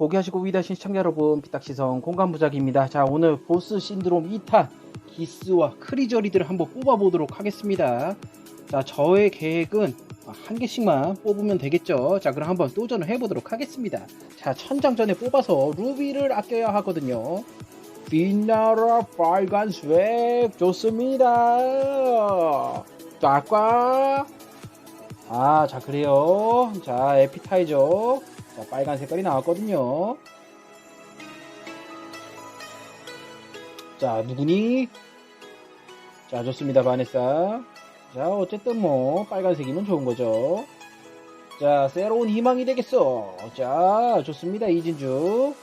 포기하시고 위대하신 시청자 여러분 비딱시성 공간부작입니다. 자 오늘 보스 신드롬 2탄 기스와 크리저리들을 한번 뽑아보도록 하겠습니다. 자 저의 계획은 한 개씩만 뽑으면 되겠죠. 자 그럼 한번 도전을 해보도록 하겠습니다. 자 천장 전에 뽑아서 루비를 아껴야 하거든요. 빛나라 빨간색 좋습니다. 꽉꽉 아, 자, 그래요. 자, 에피타이저. 자, 빨간 색깔이 나왔거든요. 자, 누구니? 자, 좋습니다, 바네사. 자, 어쨌든 뭐, 빨간색이면 좋은 거죠. 자, 새로운 희망이 되겠어. 자, 좋습니다, 이진주.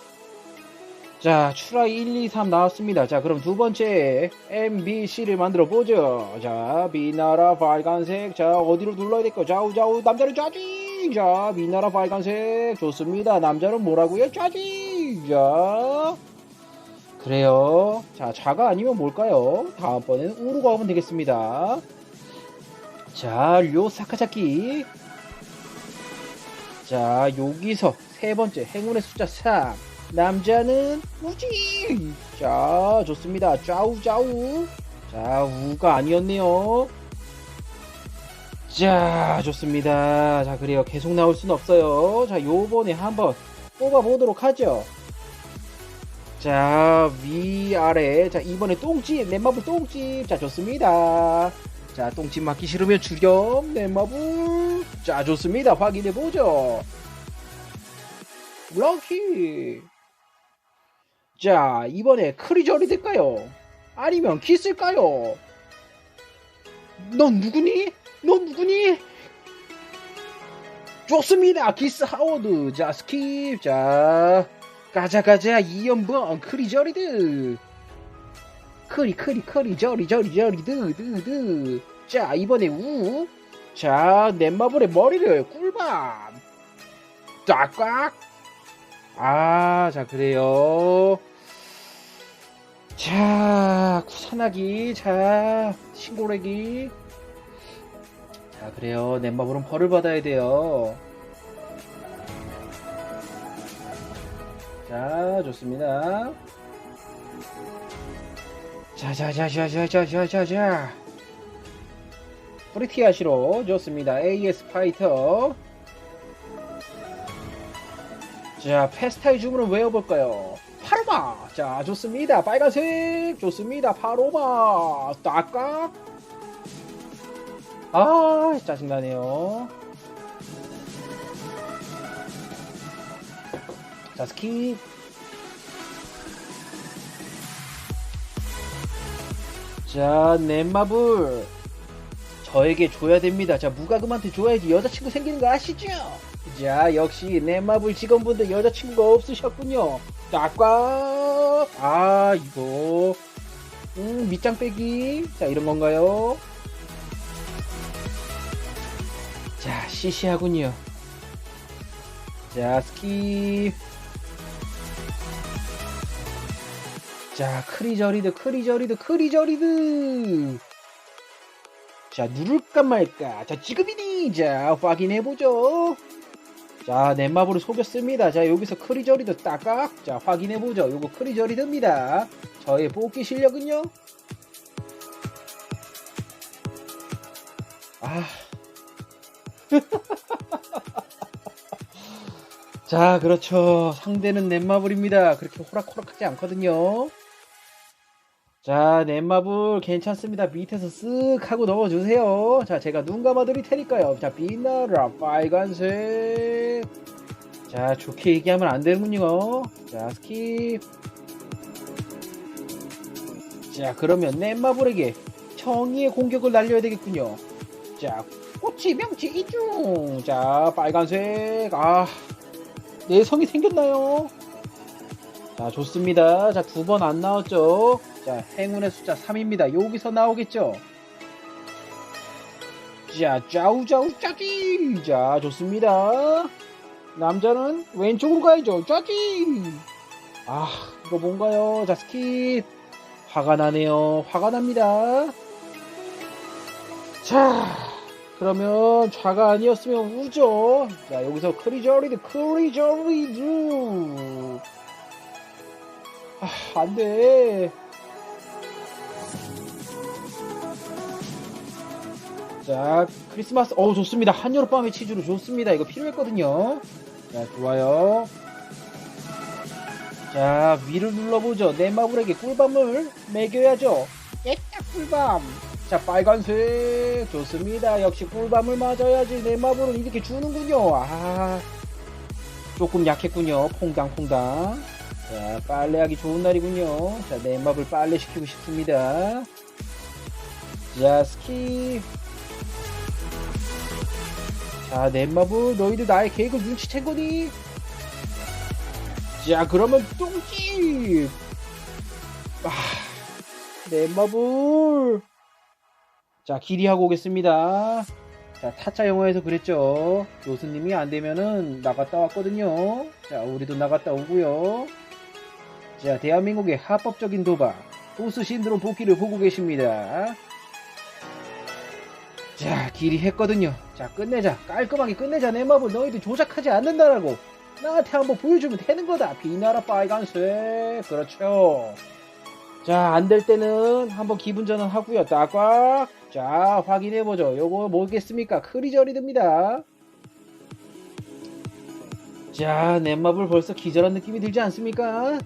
자, 추라 1, 2, 3 나왔습니다. 자, 그럼 두 번째 MBC를 만들어 보죠. 자, 미나라 빨간색. 자, 어디로 눌러야 될까? 좌우, 좌우. 남자는 좌지. 자, 미나라 빨간색. 좋습니다. 남자는 뭐라고요? 좌지. 자, 그래요. 자, 자가 아니면 뭘까요? 다음번에는 우루가 오면 되겠습니다. 자, 요 사카자키. 자, 여기서 세 번째 행운의 숫자 3. 남자는 우지. 자, 좋습니다. 좌우 좌우. 자, 우가 아니었네요. 자, 좋습니다. 자, 그래요. 계속 나올 수는 없어요. 자, 요번에 한번 뽑아보도록 하죠. 자, 위아래. 자, 이번에 똥집. 넷마블 똥집. 자, 좋습니다. 자, 똥집 맞기 싫으면 주렴. 넷마블. 자, 좋습니다. 확인해보죠. 럭키. 자, 이번에 크리저리 될까요? 아니면 키스일까요? 넌 누구니? 넌 누구니? 좋습니다. 키스 하워드. 자, 스킵. 자, 가자, 가자. 이연번 크리저리드. 크리, 크리, 크리, 저리, 저리, 저리, 드, 드, 드. 자, 이번에 우. 자, 넷마블의 머리를 꿀밤. 꽉꽉. 아, 자, 그래요. 자, 구산하기. 자, 신고래기. 자, 그래요. 넷마블은 벌을 받아야 돼요. 자, 좋습니다. 자, 자, 자, 자, 자, 자, 자, 자, 자. 프리티아시로 좋습니다. AS 파이터. 자, 페스타의 주문은 외워볼까요? 파로마! 자, 좋습니다. 빨간색! 좋습니다. 파로마! 딱깍! 아, 짜증나네요. 자, 스킵. 자, 넷마블. 저에게 줘야 됩니다. 자, 무가금한테 줘야지 여자친구 생기는 거 아시죠? 자, 역시 넷마블 직원분들 여자친구가 없으셨군요. 딱꽉! 아, 이거. 음, 밑장 빼기. 자, 이런 건가요? 시시하군요. 자, 스킵. 자, 크리저리드, 크리저리드, 크리저리드. 자, 누를까 말까. 자, 지금이니. 자, 확인해보죠. 자, 넷마블을 속였습니다. 자, 여기서 크리저리드 딱깍. 자, 확인해보죠. 요거 크리저리드입니다. 저의 뽑기 실력은요? 아. 자, 그렇죠. 상대는 넷마블입니다. 그렇게 호락호락하지 않거든요. 자, 넷마블 괜찮습니다. 밑에서 쓱 하고 넣어주세요. 자, 제가 눈 감아드릴 테니까요. 자, 빛나라 빨간색. 자, 좋게 얘기하면 안 되는군요. 자, 스킵. 자, 그러면 넷마블에게 정의의 공격을 날려야 되겠군요. 자, 꼬치, 명치, 이중. 자, 빨간색. 아, 내성이 생겼나요? 자, 좋습니다. 자, 두 번 안 나왔죠? 자, 행운의 숫자 3입니다. 여기서 나오겠죠? 자, 짜우짜우 짜지! 자, 좋습니다. 남자는 왼쪽으로 가야죠. 짜지! 아, 이거 뭔가요? 자, 스킵. 화가 나네요. 화가 납니다. 자, 그러면 좌가 아니었으면 우죠. 자, 여기서 크리저리드, 크리저리드. 아, 안 돼. 자, 크리스마스, 어우, 좋습니다. 한여름밤의 치즈로 좋습니다. 이거 필요했거든요. 자, 좋아요. 자, 위를 눌러보죠. 내 마블에게 꿀밤을 먹여야죠. 깨딱 꿀밤. 자, 빨간색. 좋습니다. 역시 꿀밤을 맞아야지. 내 마블은 이렇게 주는군요. 아, 조금 약했군요. 퐁당퐁당. 자, 빨래하기 좋은 날이군요. 자, 내 마블 빨래 시키고 싶습니다. 자, 스킵. 자, 넷마블, 너희들 나의 계획을 눈치챈 거니? 자, 그러면 똥집! 아, 넷마블! 자, 길이 하고 오겠습니다. 자, 타짜 영화에서 그랬죠. 교수님이 안 되면은 나갔다 왔거든요. 자, 우리도 나갔다 오고요. 자, 대한민국의 합법적인 도박, 보스 신드롬 복귀를 보고 계십니다. 자, 길이 했거든요. 자, 끝내자. 깔끔하게 끝내자. 내 마블 너희들 조작하지 않는다라고. 나한테 한번 보여주면 되는 거다. 비나라 빨간색. 그렇죠. 자, 안 될 때는 한번 기분 전환 하고요. 딱꽉. 자, 확인해 보죠. 요거 뭐겠습니까? 크리저리드입니다. 자, 넷마블 벌써 기절한 느낌이 들지 않습니까?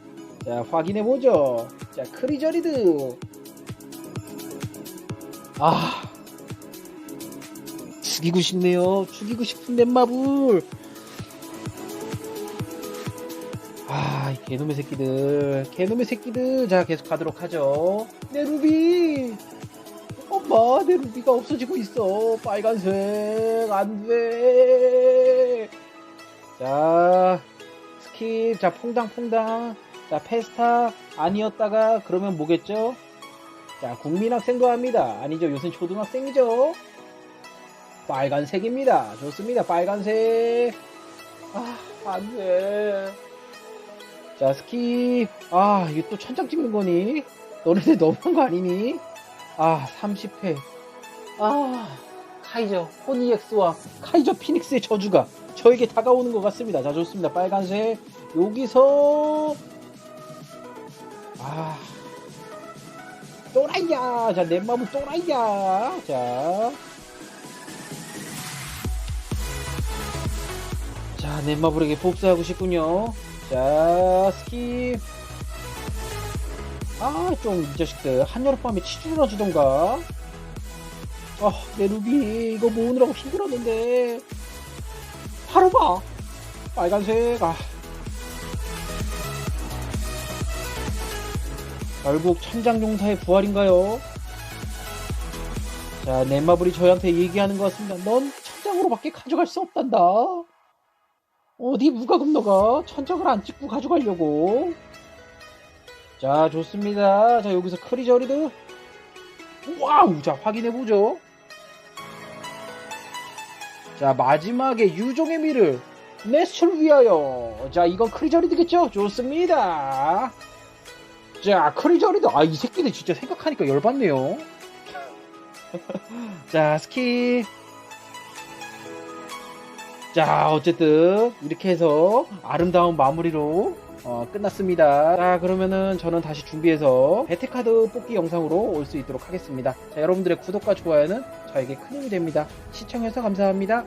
자, 확인해 보죠. 자, 크리저리드. 아, 죽이고 싶네요. 죽이고 싶은 넷마블. 아, 이 개놈의 새끼들. 개놈의 새끼들. 자, 계속 가도록 하죠. 내 루비. 엄마, 내 루비가 없어지고 있어. 빨간색. 안 돼. 자, 스킵. 자, 퐁당퐁당. 자, 페스타. 아니었다가, 그러면 뭐겠죠? 자, 국민학생도 합니다. 아니죠. 요새 초등학생이죠. 빨간색입니다. 좋습니다. 빨간색. 아, 안 돼. 자, 스킵. 아, 이거 또 천장 찍는 거니? 너네들 너무한 거 아니니? 아, 30회. 아, 카이저, 호니엑스와 카이저 피닉스의 저주가 저에게 다가오는 것 같습니다. 자, 좋습니다. 빨간색. 여기서. 아. 또라이야! 자, 내 마음은 또라이야! 자. 자, 넷마블에게 복수하고 싶군요. 자, 스킵. 아, 좀, 이 자식들. 한여름밤에 치즈나 주던가. 아, 내 루비. 이거 모으느라고 힘들었는데. 바로 봐. 빨간색. 아. 결국 천장용사의 부활인가요? 자, 넷마블이 저희한테 얘기하는 것 같습니다. 넌 천장으로밖에 가져갈 수 없단다. 어디 무과금 너가? 천장을 안 찍고 가져가려고. 자 좋습니다. 자 여기서 크리저리드. 와우 자 확인해보죠. 자 마지막에 유종의 미를 네스를 위하여. 자 이건 크리저리드겠죠? 좋습니다. 자 크리저리드. 아 이 새끼들 진짜 생각하니까 열받네요. 자 스킵 자 어쨌든 이렇게 해서 아름다운 마무리로 어, 끝났습니다. 자 그러면은 저는 다시 준비해서 배트카드 뽑기 영상으로 올 수 있도록 하겠습니다. 자 여러분들의 구독과 좋아요는 저에게 큰 힘이 됩니다. 시청해서 감사합니다